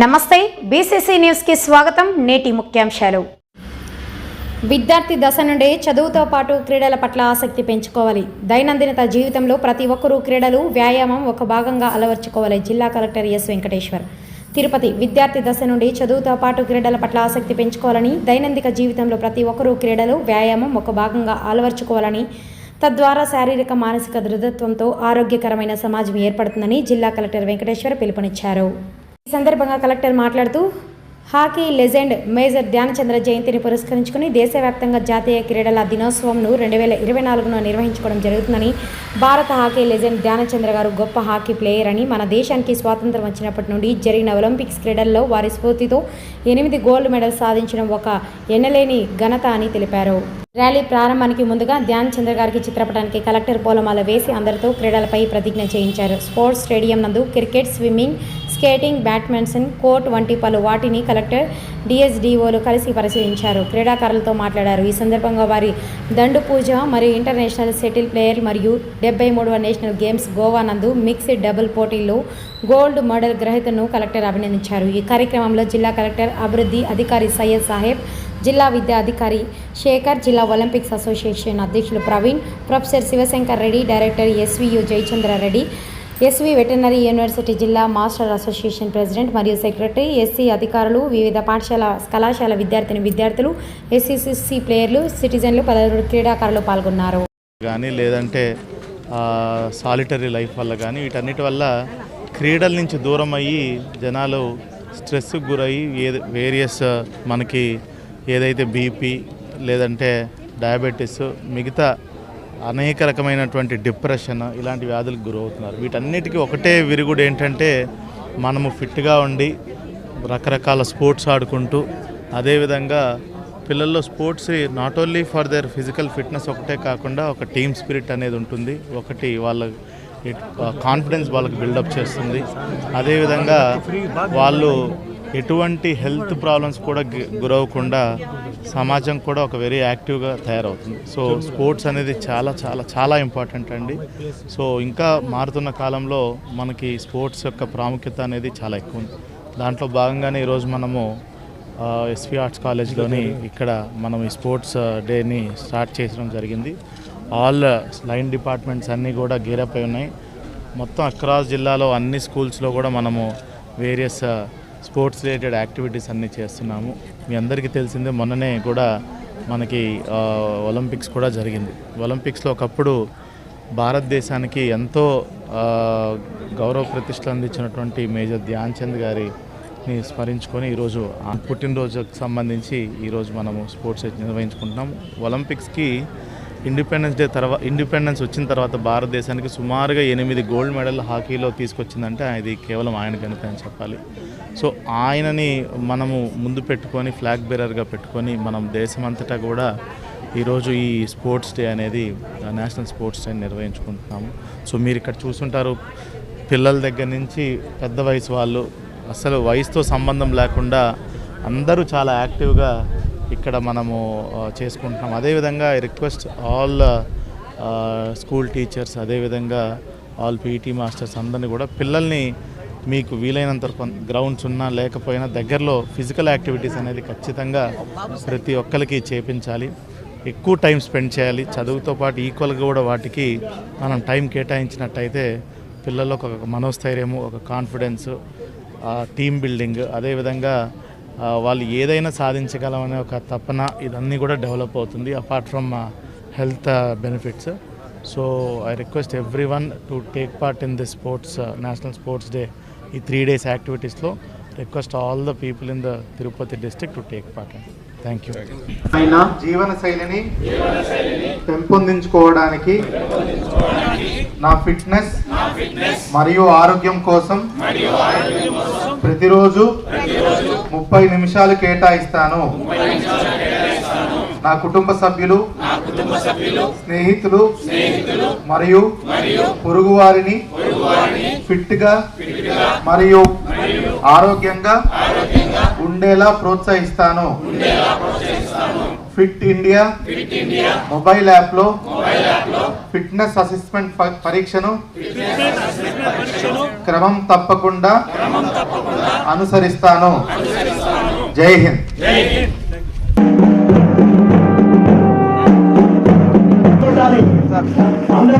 నమస్తే బీసీసీ న్యూస్కి స్వాగతం నేటి ముఖ్యాంశాలు. విద్యార్థి దశ నుండి చదువుతో పాటు క్రీడల పట్ల ఆసక్తి పెంచుకోవాలి. దైనందిన జీవితంలో ప్రతి ఒక్కరూ క్రీడలు వ్యాయామం ఒక భాగంగా అలవర్చుకోవాలి జిల్లా కలెక్టర్ ఎస్ వెంకటేశ్వర్. తిరుపతి విద్యార్థి దశ నుండి చదువుతో పాటు క్రీడల పట్ల ఆసక్తి పెంచుకోవాలని దైనందిక జీవితంలో ప్రతి ఒక్కరూ క్రీడలు వ్యాయామం ఒక భాగంగా అలవర్చుకోవాలని తద్వారా శారీరక మానసిక దృఢత్వంతో ఆరోగ్యకరమైన సమాజం ఏర్పడుతుందని జిల్లా కలెక్టర్ వెంకటేశ్వర్ పిలుపునిచ్చారు. ఈ సందర్భంగా కలెక్టర్ మాట్లాడుతూ హాకీ లెజెండ్ మేజర్ ధ్యానచంద్ర జయంతిని పురస్కరించుకుని దేశవ్యాప్తంగా జాతీయ క్రీడల దినోత్సవంను రెండు వేల ఇరవై నాలుగున నిర్వహించుకోవడం జరుగుతుందని భారత హాకీ లెజెండ్ ధ్యానచంద్ర గారు గొప్ప హాకీ ప్లేయర్ అని మన దేశానికి స్వాతంత్రం వచ్చినప్పటి నుండి జరిగిన ఒలింపిక్స్ క్రీడల్లో వారి స్ఫూర్తితో ఎనిమిది గోల్డ్ మెడల్ సాధించడం ఒక ఎన్నలేని ఘనత అని తెలిపారు. ర్యాలీ ప్రారంభానికి ముందుగా ధ్యాన్ చంద్ర గారికి చిత్రపటానికి కలెక్టర్ పూలమాల వేసి అందరితో క్రీడలపై ప్రతిజ్ఞ చేయించారు. స్పోర్ట్స్ స్టేడియం నందు cricket swimming skating badminton court వంటి పలు వాటిని కలెక్టర్ డిఎస్డిఓలు కలిసి పరిశీలించారు. క్రీడాకారులతో మాట్లాడారు. ఈ సందర్భంగా వారి దండు పూజ మరియు ఇంటర్నేషనల్ సెటిల్ ప్లేయర్ మరియు డెబ్బై మూడవ నేషనల్ గేమ్స్ గోవా నందు మిక్స్డ్ డబుల్ పోటీల్లో గోల్డ్ మెడల్ గ్రహీతను కలెక్టర్ అభినందించారు. ఈ కార్యక్రమంలో జిల్లా కలెక్టర్ అభివృద్ధి అధికారి సయ్యద్ సాహెబ్ జిల్లా విద్యా అధికారి శేఖర్ జిల్లా ఒలింపిక్స్ అసోసియేషన్ అధ్యక్షులు Praveen professor Shivashankar Reddy director SVU Jayachandra Reddy SV veterinary university జిల్లా మాస్టర్ అసోసియేషన్ ప్రెసిడెంట్ మరియు సెక్రటరీ ఎస్సీ అధికారులు వివిధ పాఠశాల కళాశాల విద్యార్థిని విద్యార్థులు ఎస్సీసీసీ ప్లేయర్లు సిటిజన్లు పదహారు క్రీడాకారులు పాల్గొన్నారు. కానీ లేదంటే సాలిటరీ లైఫ్ వల్ల కానీ వీటన్నిటి వల్ల క్రీడల నుంచి దూరం అయ్యి జనాలు స్ట్రెస్కి గురయ్యి ఏ వేరియస్ మనకి ఏదైతే బీపీ లేదంటే డయాబెటీస్ మిగతా అనేక రకమైనటువంటి డిప్రెషన్ ఇలాంటి వ్యాధులకు గురవుతున్నారు. వీటన్నిటికీ ఒకటే విరుగుడు ఏంటంటే మనము ఫిట్గా ఉండి రకరకాల స్పోర్ట్స్ ఆడుకుంటూ అదేవిధంగా పిల్లల్లో sports not only for their physical fitness ఒకటే కాకుండా ఒక టీమ్ స్పిరిట్ అనేది ఉంటుంది. ఒకటి వాళ్ళ కాన్ఫిడెన్స్ వాళ్ళకి బిల్డప్ చేస్తుంది. అదేవిధంగా వాళ్ళు ఎటువంటి హెల్త్ ప్రాబ్లమ్స్ కూడా గురవకుండా సమాజం కూడా ఒక వెరీ యాక్టివ్గా తయారవుతుంది. సో స్పోర్ట్స్ అనేది చాలా చాలా చాలా ఇంపార్టెంట్ అండి. సో ఇంకా మారుతున్న కాలంలో మనకి స్పోర్ట్స్ యొక్క ప్రాముఖ్యత అనేది చాలా ఎక్కువ ఉంది. దాంట్లో భాగంగానే ఈరోజు మనము ఎస్వి ఆర్ట్స్ కాలేజ్లోని ఇక్కడ మనం ఈ స్పోర్ట్స్ డేని స్టార్ట్ చేయడం జరిగింది. ఆల్ లైన్ డిపార్ట్మెంట్స్ అన్నీ కూడా గేరప్ అయి ఉన్నాయి. మొత్తం అక్రాస్ జిల్లాలో అన్ని స్కూల్స్లో కూడా మనము వేరియస్ స్పోర్ట్స్ రిలేటెడ్ యాక్టివిటీస్ అన్నీ చేస్తున్నాము. మీ అందరికీ తెలిసిందే మొన్ననే కూడా మనకి ఒలింపిక్స్ కూడా జరిగింది. ఒలింపిక్స్లో ఒకప్పుడు భారతదేశానికి ఎంతో గౌరవ ప్రతిష్టలు అందించినటువంటి మేజర్ ధ్యాన్ చంద్ గారిని స్మరించుకొని ఈరోజు పుట్టినరోజుకు సంబంధించి ఈరోజు మనము స్పోర్ట్స్ నిర్వహించుకుంటున్నాం ఒలింపిక్స్కి ఇండిపెండెన్స్ డే తర్వాత ఇండిపెండెన్స్ వచ్చిన తర్వాత భారతదేశానికి సుమారుగా ఎనిమిది గోల్డ్ మెడల్ హాకీలో తీసుకొచ్చిందంటే అది కేవలం ఆయన ఘనత అని చెప్పాలి. సో ఆయనని మనము ముందు పెట్టుకొని ఫ్లాగ్ బేరర్గా పెట్టుకొని మనం దేశమంతటా కూడా ఈరోజు ఈ స్పోర్ట్స్ డే అనేది నేషనల్ స్పోర్ట్స్ డే నిర్వహించుకుంటున్నాము. సో మీరు ఇక్కడ చూసుంటారు పిల్లల దగ్గర నుంచి పెద్ద వయసు వాళ్ళు అసలు వయసుతో సంబంధం లేకుండా అందరూ చాలా యాక్టివ్గా ఇక్కడ మనము చేసుకుంటున్నాం. అదేవిధంగా I request all school teachers అదేవిధంగా ఆల్ పీఈటీ మాస్టర్స్ అందరినీ కూడా పిల్లల్ని మీకు వీలైనంత గ్రౌండ్స్ ఉన్నా లేకపోయినా దగ్గరలో ఫిజికల్ యాక్టివిటీస్ అనేది ఖచ్చితంగా ప్రతి ఒక్కరికి చేపించాలి. ఎక్కువ టైం స్పెండ్ చేయాలి. చదువుతో పాటు ఈక్వల్గా కూడా వాటికి మనం టైం కేటాయించినట్టయితే పిల్లలకు ఒక మనోస్థైర్యము ఒక కాన్ఫిడెన్స్ టీమ్ బిల్డింగ్ అదేవిధంగా వాళ్ళు ఏదైనా సాధించగలమనే ఒక తపన ఇదన్నీ కూడా డెవలప్ అవుతుంది apart from health benefits so I request every one to take part in this sports national sports day ఈ త్రీ డేస్ యాక్టివిటీస్లో request all the people in the Tirupati district to take part thank you ఆయన జీవన శైలిని పెంపొందించుకోవడానికి నా fitness మరియు ఆరోగ్యం కోసం ప్రతిరోజు ముప్పై నిమిషాలు కేటాయిస్తాను. నా కుటుంబ సభ్యులు స్నేహితులు మరియు పొరుగు వారిని ఫిట్గా మరియు ఆరోగ్యంగా ఉండేలా ప్రోత్సహిస్తాను. ఫిట్ ఇండియా మొబైల్ యాప్లో ఫిట్నెస్ అసెస్మెంట్ ప- పరీక్షను క్రమం తప్పకుండా అనుసరిస్తాను. జై హింద్. జై హింద్. అందరూ